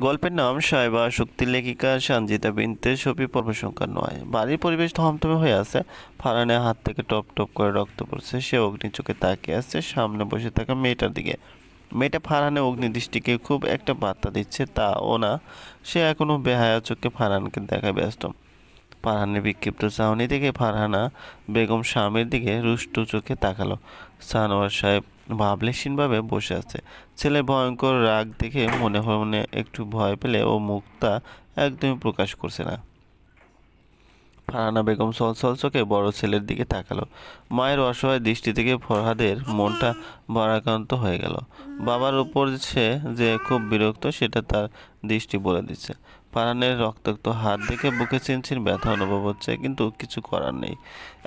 গল্পের নাম সাহেবা শক্তি লেখিকা সঞ্জিতা বিনতে ছবি পর্ব সংখ্যা নয়। বাড়ির পরিবেশ থমথমে হয়ে আছে। ফারানে হাত থেকে টপ টপ করে রক্ত পড়ছে। সে অগ্নি চোখে তাকিয়ে আসছে সামনে বসে থাকা মেয়েটার দিকে। মেয়েটা ফারহানের অগ্নিদৃষ্টিকে খুব একটা বার্তা দিচ্ছে তা ও না। সে এখনও বেহায়া চোখে ফারানকে দেখা ব্যস্ত। ফারহানের বিক্ষিপ্ত চাহনি দেখে ফারহানা বেগম স্বামীর দিকে রুষ্টু চোখে তাকালো। সানোয়ার সাহেব ভাবলেশীনভাবে বসে আছে। ছেলে ভয়ঙ্কর রাগ দেখে মনে মনে একটু ভয় পেলে ও মুখটা একদমই প্রকাশ করছে না। ফারহানা বেগম সলসল চোখে বড় ছেলের দিকে তাকালো। মায়ের অসহায় দৃষ্টি থেকে ফরহাদের মনটা ভারাক্রান্ত হয়ে গেল। বাবার উপর সে যে খুব বিরক্ত সেটা তার দৃষ্টি বলে দিচ্ছে। ফারহানের রক্তাক্ত হাত দেখে বুকে চিনচিন ব্যথা অনুভব হচ্ছে, কিন্তু কিছু করার নেই।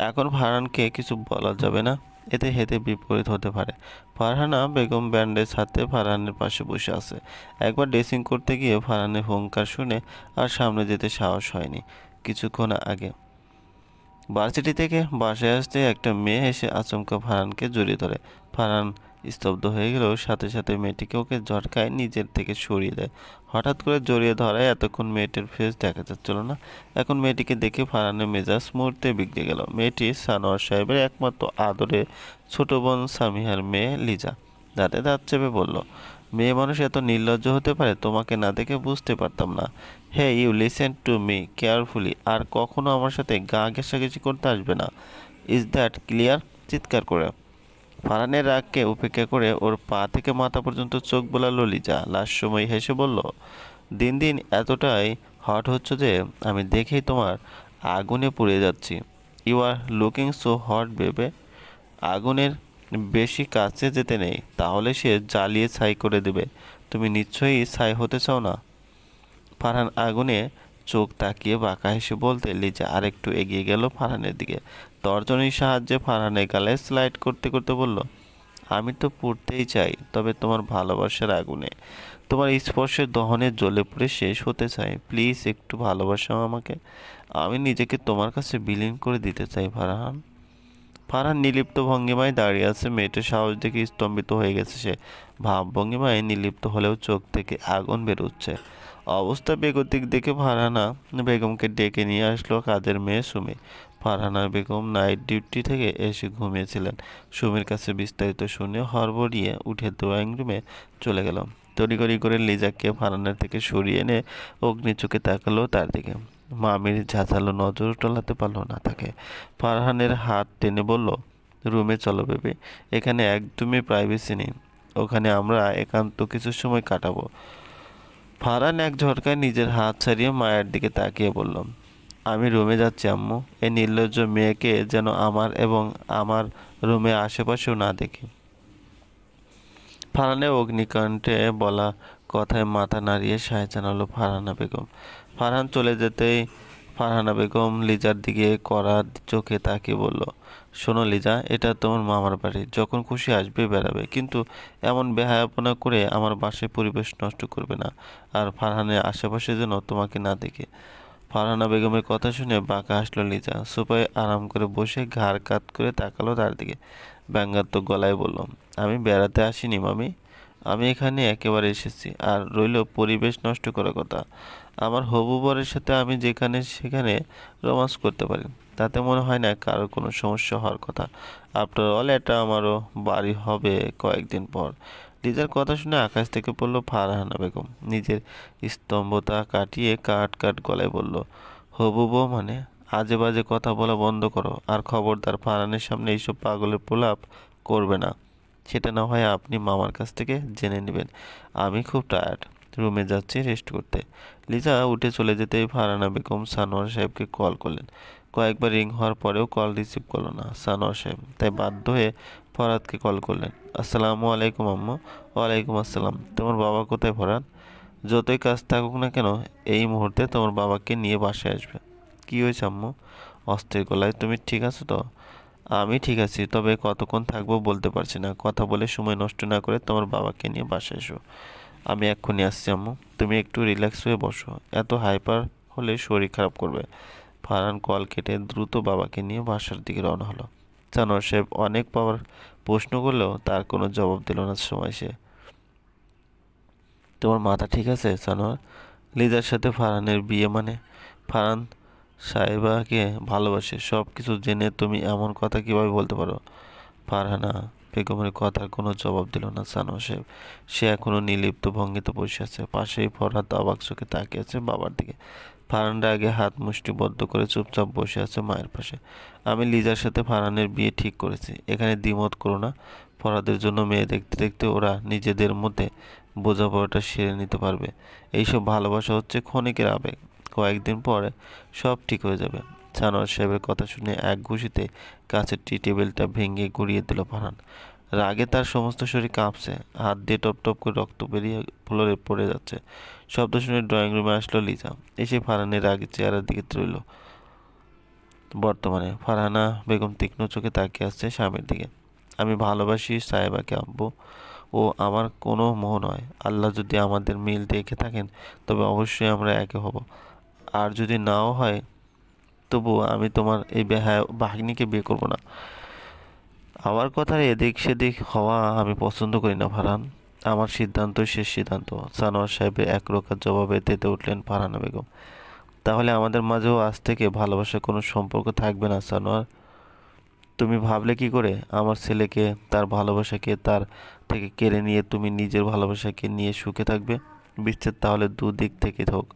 এখন ফারহানকে কিছু বলা যাবে না, এতে হেতে বিপরীত হতে পারে। ফারহানা বেগম ব্যান্ডেজ হাতে ফারহানের পাশে বসে আছে। একবার ড্রেসিং করতে গিয়ে ফারহানের হুঙ্কার শুনে আর সামনে যেতে সাহস হয়নি। কিছুক্ষণ আগে ভার্সিটি থেকে বাসায় আসতে একটা মেয়ে এসে আচমকা ফারহানকে জড়িয়ে ধরে। ফারহান স্তব্ধ হয়ে গেলেও সাথে সাথে মেয়েটিকে ওকে ঝটকায় নিজের থেকে সরিয়ে দেয়। হঠাৎ করে জড়িয়ে ধরায় এতক্ষণ মেয়েটির ফেস দেখা যাচ্ছিল না। এখন মেয়েটিকে দেখে ফারহানের মেজাজ মুহূর্তে বিগড়ে গেল। মেয়েটি সানোয়ার সাহেবের একমাত্র আদরে ছোট বোন সামিহার মেয়ে লিজা। দাঁতে দাঁত চেপে বলল, মেয়ে মানুষ এত নির্লজ্জ হতে পারে? তোমাকে না দেখে বুঝতে পারতাম না। Hey you listen to me, carefully. আর কখনো আমার সাথে গা ঘেঁষাঘেঁষি করতে আসবে না। Is that clear? চিৎকার করে। ফারানের রাগকে উপেক্ষা করে ওর পা থেকে মাথা পর্যন্ত চোখ বোলালো লিজা। লাস্ট সময় হেসে বলল, দিন দিন এতটাই হট হচ্ছে যে আমি দেখেই তোমার আগুনে পুড়ে যাচ্ছি। You are looking so hot babe আগুনের বেশি কাছে যেতে নেই, তাহলে সে জ্বালিয়ে ছাই করে দেবে। তুমি নিশ্চয়ই ছাই হতে চাও না? ফারহান আগুনে চোখ তাকিয়ে বাঁকা হেসে বলতে লিজা আরেকটু এগিয়ে গেল ফারহানের দিকে। তর্জনীর সাহায্যে ফারহানের গালে স্লাইড করতে করতে বলল, আমি তো পড়তেই চাই, তবে তোমার ভালোবাসার আগুনে। তোমার স্পর্শের দহনে জ্বলে পড়ে শেষ হতে চাই। প্লিজ একটু ভালোবাসাও আমাকে। আমি নিজেকে তোমার কাছে বিলীন করে দিতে চাই, ফারহান। ফারহান নিলিপ্ত ভঙ্গিমায় দাঁড়িয়ে আছে মেয়েটার সাহস দেখে স্তম্ভিত হয়ে গেছে সে। ভাব ভঙ্গিমায় নিলিপ্ত হলেও চোখ থেকে আগুন বেরোচ্ছে। অবস্থা বেগতিক দেখে ফারহানা বেগমকে ডেকে নিয়ে আসলো কাজের মেয়ে সুমি। ফারহানা বেগম নাইট ডিউটি থেকে এসে ঘুমিয়েছিলেন। সুমির কাছে বিস্তারিত শুনে হড়বড়িয়ে উঠে ড্রয়িং রুমে চলে গেল। তড়িগড়ি করে লিজাকে ফারহানের থেকে সরিয়ে এনে অগ্নি চোখে তাকালো তার দিকে। মামির ঝাঁঝালো নজর টলাতে পারল না তাকে। ফারহানের হাত টেনে বলল, রুমে চলো বেবে, এখানে একদমই প্রাইভেসি নেই। ওখানে আমরা একান্ত কিছু সময় কাটাবো। ফারহান এক ঝটকায় নিজের হাত ছাড়িয়ে মায়ের দিকে তাকিয়ে বলল আমি রুমে যাচ্ছি, আম্মু। এই নির্লজ্জ মেয়েকে যেন আমার এবং আমার রুমে আশেপাশেও না দেখি। ফারহানের অগ্নিকাণ্ডে বলা কথায় মাথা নাড়িয়ে সায় জানালো ফারহানা বেগম। ফারহান চলে যেতেই ফারহানা বেগম লিজার দিকে কড়া চোখে তাকিয়ে বলল, শোনো লিজা, এটা তোমার মামার বাড়ি। যখন খুশি আসবে, বেড়াবে। কিন্তু এমন বেহায়াপনা করে আমার বাসায় পরিবেশ নষ্ট করবে না। আর ফারহানের আশেপাশে যেন তোমাকে না দেখে। ফারহানা বেগমের কথা শুনে বাঁকা হাসলো লিজা। সোফায় আরাম করে বসে ঘাড় কাত করে তাকালো তার দিকে। ব্যঙ্গাত্মক গলায় বলল, আমি বেড়াতে আসিনি, মামি। আমি এখানে একেবারে এসেছি। আর রইল পরিবেশ নষ্ট করার কথা। আমার হবু বরের সাথে আমি যেখানে সেখানে রোমান্স করতে পারি। তাতে মনে হয় না কারোর কোনো সমস্যা হওয়ার কথা। আফটার অল এটা আমারও বাড়ি হবে কয়েকদিন পর। লিজার কথা শুনে আকাশ থেকে পড়ল ফারহানা বেগম। নিজের স্তম্ভতা কাটিয়ে কাট কাট গলায় বলল, হবু বউ মানে আজে বাজে কথা বলা বন্ধ করো, আর খবরদার ফারহানের সামনে এইসব পাগলের প্রলাপ করবে না। সেটা না হয় আপনি মামার কাছ থেকে জেনে নেবেন। আমি খুব টায়ার্ড রুমে যাচ্ছি রেস্ট করতে। লিজা উঠে চলে যেতেই ফারহানা বেগম সানোয়ার সাহেবকে কল করলেন। কয়েকবার রিং হওয়ার পরেও কল রিসিভ করল না সানোয়ার সাহেব। তাই বাধ্য হয়ে ফরহাদকে কল করলেন। আসসালামু আলাইকুম, আম্মু। ওয়ালাইকুম আসসালাম। তোমার বাবা কোথায় ফরহাদ যতই কাজ থাকুক না কেন, এই মুহূর্তে তোমার বাবাকে নিয়ে বাসায় আসবে। কী হয়েছে, আম্মু? অস্থির গলায়, তুমি ঠিক আছো তো? আমি ঠিক আছি, তবে কতক্ষণ থাকব বলতে পারছি না। কথা বলে সময় নষ্ট না করে তোমার বাবাকে নিয়ে বাসায় এসো। আমি এক্ষুনি আসছি, আম্মু। তুমি একটু রিল্যাক্স হয়ে বসো। এত হাইপার হলে শরীর খারাপ করবে। ফারহান কল কেটে দ্রুত বাবাকে নিয়ে বাসার দিকে রওনা হলো। জানোয়ার সাহেব অনেক পাওয়ার প্রশ্ন করলেও তার কোনো জবাব দিল না সময় সে। তোমার মাথা ঠিক আছে, সানোয়ার? লিজার সাথে ফারহানের বিয়ে মানে? ফারহান সাহেবাকে ভালোবাসে সব কিছু জেনে তুমি এমন কথা কীভাবে বলতে পারো? ফারহানা বেগমের কথার কোনো জবাব দিল না সানোয়ার সাহেব। সে এখনও নির্লিপ্ত ভঙ্গিতে বসে আছে, পাশেই ফরহাদ অবাক চোখে তাকিয়ে আছে বাবার দিকে। ফারহানরা আগে হাত মুষ্টিবদ্ধ করে চুপচাপ বসে আছে মায়ের পাশে। আমি লিজার সাথে ফারহানের বিয়ে ঠিক করেছি। এখানে দ্বিমত করো না। ফরাদের জন্য মেয়ে দেখতে দেখতে ওরা নিজেদের মধ্যে বোঝাপড়াটা সেরে নিতে পারবে। এইসব ভালোবাসা হচ্ছে ক্ষণিকের আবেগ। কয়েকদিন পরে সব ঠিক হয়ে যাবে। সানোয়ার সাহেবের কথা শুনে এক ঘুষিতে কাছের টি টেবিলটা ভেঙে গুড়িয়ে দিল ফারহান রাগে তার সমস্ত শরীর কাঁপছে, হাত দিয়ে টপ টপ করে রক্ত বেরিয়ে ফ্লোরে পড়ে যাচ্ছে। শব্দ শুনে ড্রয়িং রুমে আসলো লিজা। এসে ফারহানের রাগে চেহারার দিকে রইল বর্তমানে ফারহানা বেগম তীক্ষ্ণ চোখে তাকিয়ে আসছে স্বামীর দিকে। আমি ভালোবাসি সাহেবাকে আব্বু। ও আমার কোনো মোহ নয়। আল্লাহ যদি আমাদের মিল দেখে থাকেন, তবে অবশ্যই আমরা একে হব। আর যদি নাও হয়, তবুও আমি তোমার এই বাহিনীকে বিয়ে করব না। আমার কথার এদিক সেদিক হওয়া আমি পছন্দ করি না, ফারহান। আমার সিদ্ধান্তই শেষ সিদ্ধান্ত। সানোয়ার সাহেবের একরোখার জবাবে তেতে উঠলেন ফারহানা বেগম। তাহলে আমাদের মাঝেও আজ থেকে ভালোবাসার কোনো সম্পর্ক থাকবে না, সানোয়ার? তুমি ভাবলে কি করে? আমার ছেলেকে, তার ভালোবাসাকে, তার থেকে কেড়ে নিয়ে তুমি নিজের ভালোবাসাকে নিয়ে সুখে থাকবে? বিচ্ছেদ তাহলে দুদিক থেকে হোক।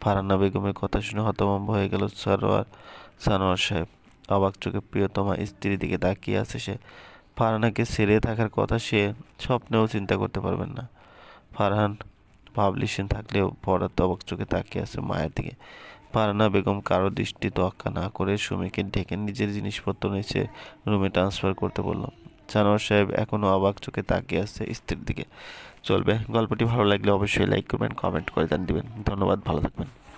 ফারহানা বেগমের কথা শুনে হতভম্ব হয়ে গেল সারোয়ার সানোয়ার সাহেব। অবাক চোখে প্রিয়তমা স্ত্রীর দিকে তাকিয়ে আছে সে। ফারহানাকে ছেড়ে থাকার কথা সে স্বপ্নেও চিন্তা করতে পারবেন না। ফারহান পাবলিশন থাকলেও পড়াতে অবাক চোখে তাকিয়ে আছে মায়ের দিকে। ফারহানা বেগম কারও দৃষ্টি তোয়াক্কা না করে সুমিকে ডেকে নিজের জিনিসপত্র নিচে রুমে ট্রান্সফার করতে বলল। জানোয়ার সাহেব এখনও অবাক চোখে তাকিয়ে আছে স্ত্রীর দিকে। চলবে। গল্পটি ভালো লাগলে অবশ্যই লাইক করবেন কমেন্ট করে জান দিবেন। ধন্যবাদ, ভালো থাকবেন।